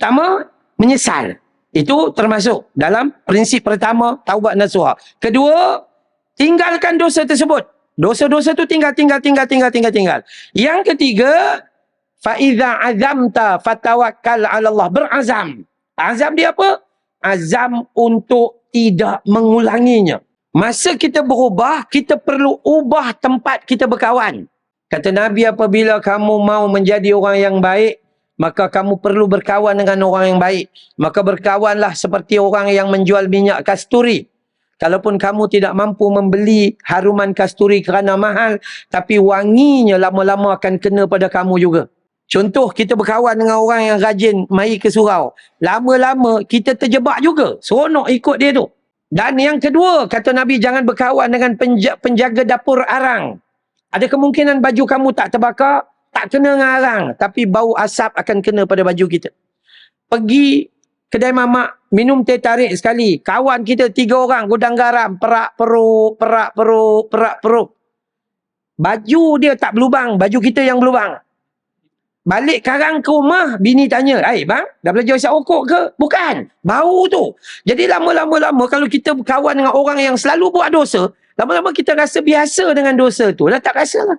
Pertama, menyesal. Itu termasuk dalam prinsip pertama taubat nasuha. Kedua, tinggalkan dosa tersebut. Dosa-dosa tu tinggal, tinggal, tinggal, tinggal, tinggal, tinggal. Yang ketiga, faiza azamta fatawakkal 'ala Allah. Berazam. Azam dia apa? Azam untuk tidak mengulanginya. Masa kita berubah, kita perlu ubah tempat kita berkawan. Kata Nabi apabila kamu mau menjadi orang yang baik, maka kamu perlu berkawan dengan orang yang baik. Maka berkawanlah seperti orang yang menjual minyak kasturi. Kalaupun kamu tidak mampu membeli haruman kasturi kerana mahal, tapi wanginya lama-lama akan kena pada kamu juga. Contoh kita berkawan dengan orang yang rajin mai ke surau. Lama-lama kita terjebak juga. Seronok ikut dia tu. Dan yang kedua, kata Nabi jangan berkawan dengan penja- penjaga dapur arang. Ada kemungkinan baju kamu tak terbakar, tak kena dengan arang. Tapi bau asap akan kena pada baju kita. Pergi kedai mamak, minum teh tarik sekali. Kawan kita tiga orang, gudang garam, perak peruk, perak peruk, perak peruk. Baju dia tak berlubang, baju kita yang berlubang. Balik karang ke rumah, bini tanya, "Eh bang, dah belajar isap rokok ke?" Bukan, bau tu. Jadi lama-lama-lama kalau kita berkawan dengan orang yang selalu buat dosa, lama-lama kita rasa biasa dengan dosa tu. Dah tak rasa lah.